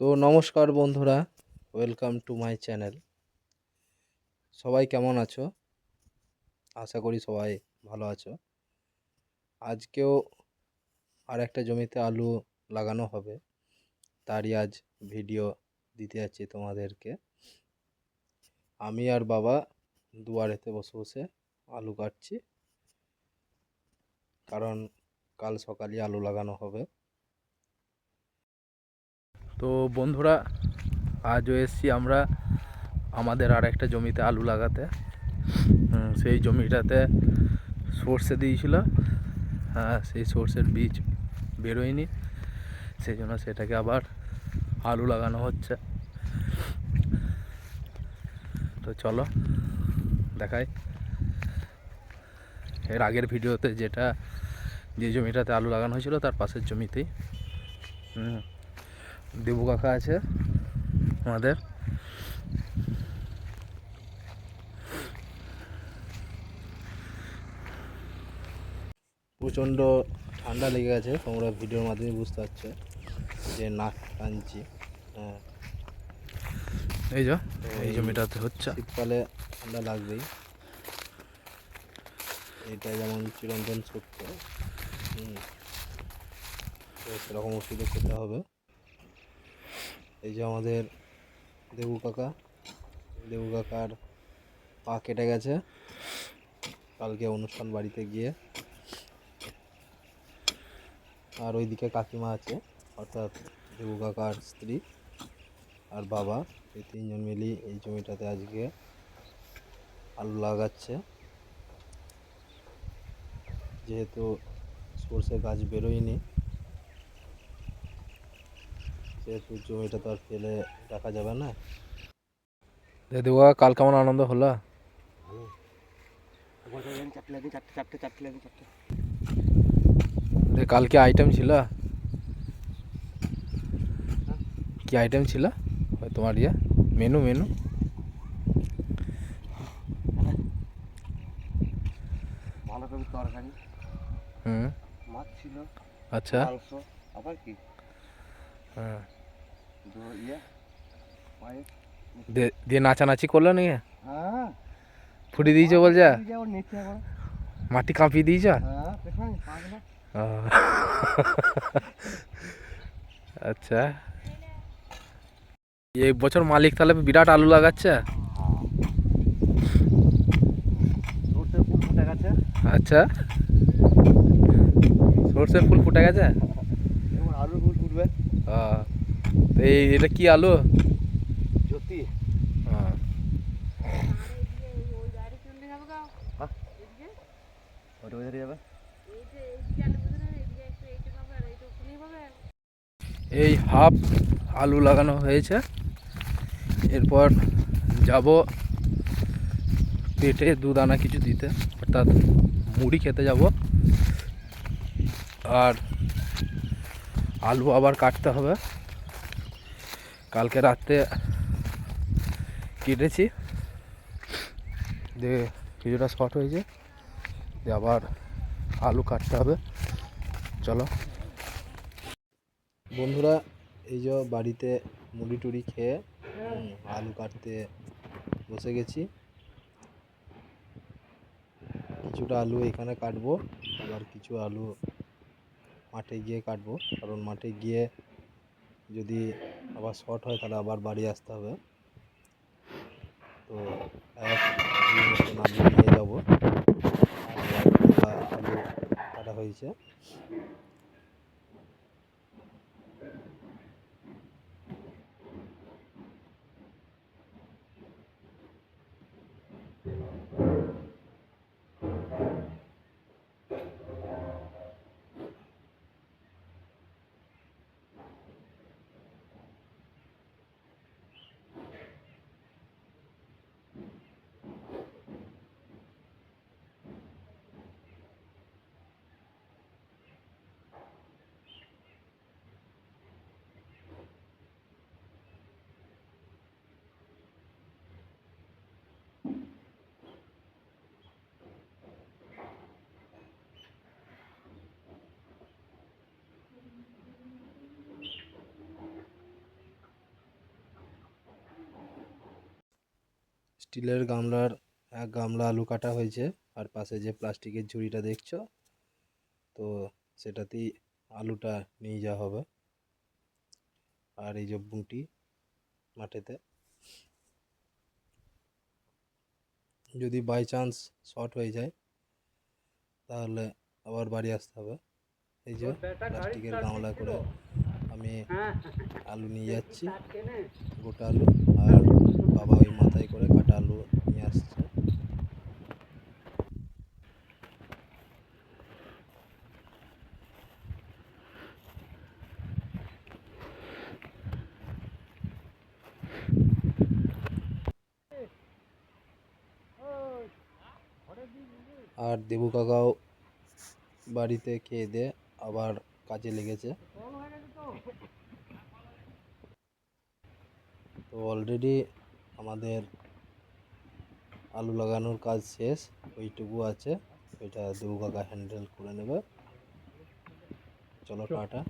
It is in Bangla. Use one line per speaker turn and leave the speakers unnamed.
তো নমস্কার বন্ধুরা ওয়েলকাম টু মাই চ্যানেল সবাই কেমন আছো? আশা করি সবাই ভালো আছো। আজকেও আর একটা জমিতে আলু লাগানো হবে, তারই আজ ভিডিও দিতে যাচ্ছি তোমাদেরকে। আমি আর বাবা দুয়ারেতে বসে বসে আলু কাটছি, কারণ কাল সকালে আলু লাগানো হবে। তো বন্ধুরা, আজও এসছি আমরা আমাদের আর একটা জমিতে আলু লাগাতে। সেই জমিটাতে সর্ষে দিয়েছিল। হ্যাঁ সেই সর্ষের বীজ বেরোয়নি। সেই জন্য সেটাকে আবার আলু লাগানো হচ্ছে। তো চলো, দেখাই। এর আগের ভিডিওতে যেটা, যে জমিটাতে আলু লাগানো হয়েছিল, তার পাশের জমিতেই। হুম। দেবু কাকা আছে আমাদের। প্রচণ্ড ঠান্ডা লেগে গেছে তোমরা ভিডিওর মাধ্যমে বুঝতে পারছ যে নাক টানছি। হ্যাঁ। এই যো এই জমিটাতে হচ্ছে। শীতকালে ঠান্ডা লাগবেই। এটা যেমন চিরন্তন সত্য হুম। সেরকম ওষুধও খেতে হবে। এই যে আমাদের দেবু কাকা দেবু কাকার পা কেটে গেছে। কালকে অনুষ্ঠান বাড়িতে গিয়ে। আর ওইদিকে কাকিমা আছে, অর্থাৎ দেবু কাকার স্ত্রী আর বাবা। এই তিনজন মিলেই এই জমিটাতে আজকে আলু লাগাচ্ছে। যেহেতু সর্ষে গাছ বেরোয়নি সেহেতু জমিটা তো আর ফেলে রাখা যাবে না। দেবু কাকা কাল কেমন আনন্দ হলো?
চারটে লাগে চারটে চারটে চারটে লাগে চারটে
দে কালকে আইটেম ছিল? কি আইটেম ছিল? ওই তোমার ইয়ে মেনু মেনু
ভালো করে তরকারি
হুম।
মাছ ছিল
আচ্ছা।
আবার কি?
হ্যাঁ দিয়ে নাচানাচি করল নাকি? ফুটি দিয়েছ বলছা? মাটি কাঁপিয়ে দিয়েছ। আচ্ছা। এই বছর মালিক তাহলে বিরাট আলু লাগাচ্ছে?
সর্ষে
আচ্ছা। সর্ষের ফুল ফুটে গেছে
এবার আলু ফুল ফুটবে
আহ, তো এই এটা কি আলু?
জ্যোতি। ওটা কোথায় যাবে?
এই হাফ আলু লাগানো হয়েছে। এরপর যাব পেটে দু দানা কিছু দিতে অর্থাৎ মুড়ি খেতে যাব। আর আলু আবার কাটতে হবে। কালকে রাতে কেটেছি। দিয়ে কিছুটা শর্ট হয়েছে। দিয়ে আবার আলু কাটতে হবে। চলো। বন্ধুরা, এই যে বাড়িতে মুড়ি টুড়ি খেয়ে আলু কাটতে বসে গেছি। কিছুটা আলু এখানে কাটবো। আবার কিছু আলু মাঠে গিয়ে কাটবো। কারণ মাঠে গিয়ে যদি আবার শর্ট হয়, তাহলে আবার বাড়ি আসতে হবে। তো নিয়ে যাব। কাটা হয়েছে। স্টিলের গামলার এক গামলা আলু কাটা হয়েছে আর পাশে যে প্লাস্টিকের ঝুড়িটা দেখছ তো সেটাতেই আলুটা নিয়ে যাওয়া হবে। আর এই যে বুটি মাঠেতে যদি বাই চান্স শর্ট হয়ে যায় তাহলে আবার বাড়ি আসতে হবে। এই যে প্লাস্টিকের গামলা করে আমি আলু নিয়ে যাচ্ছি। গোটা আলু আর বাবা ওই মাথায় করে কাটা আলু নিয়ে আসছে। আর দেবু কাকাও বাড়িতে খেয়ে দিয়ে আবার কাজে লেগেছে। তো অলরেডি আমাদের আলু লাগানোর কাজ শেষ ওইটুকু আছে। ওইটা দেবু কাকা হ্যান্ডেল করে নেবে। চলো টাটা।